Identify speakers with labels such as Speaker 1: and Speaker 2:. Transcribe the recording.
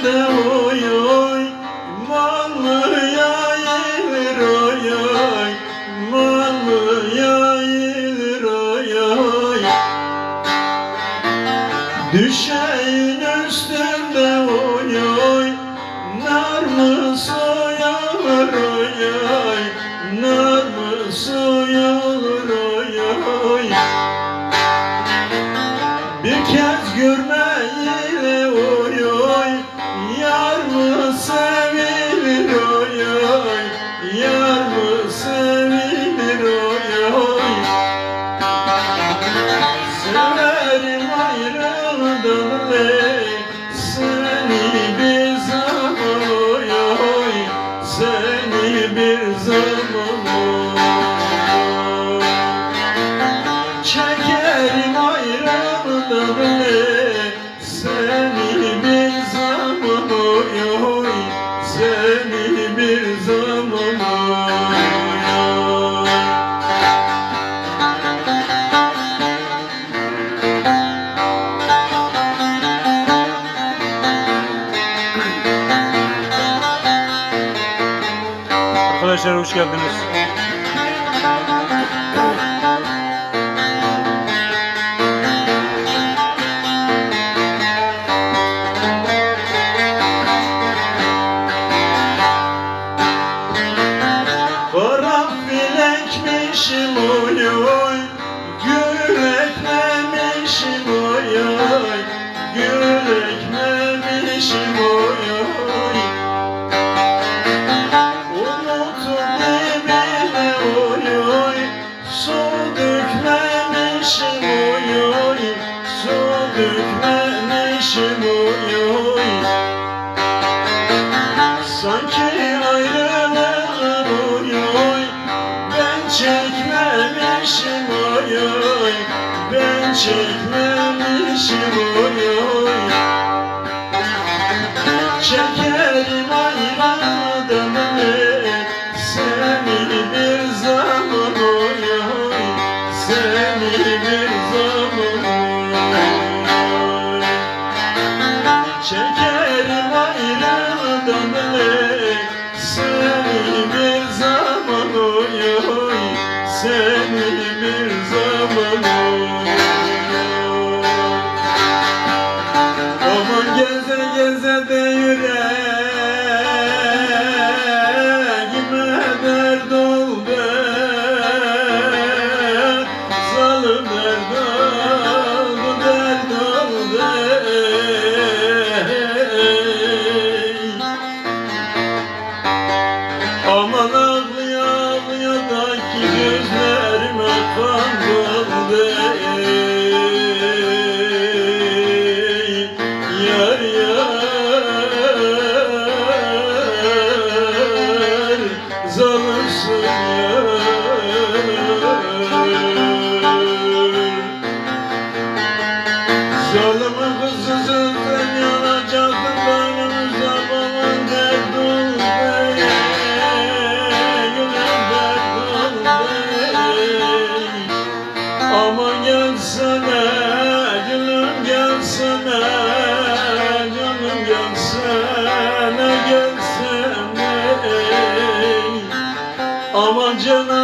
Speaker 1: Dibinde oy oy Mal mı yayılır oy oy oy oy. Düşeyin üstünde oy oy Nar mı soyulur oy oy Nar mı soyulur oy oy. Bir kez görmeyle oy oy Severim ayrıldım ey Seni bir zaman oy oy Seni bir zaman
Speaker 2: Arkadaşlar hoş geldiniz.
Speaker 1: Karanfil ekmişim oy oy Gül ekmemişim oy oy Gül ekmemişim oy Sanki ayrılığın oy Ben çekmemişim oy Ben çekmemişim oy Aman gelsene gülüm gelsene Gülüm gelsene gelsene Aman cenazem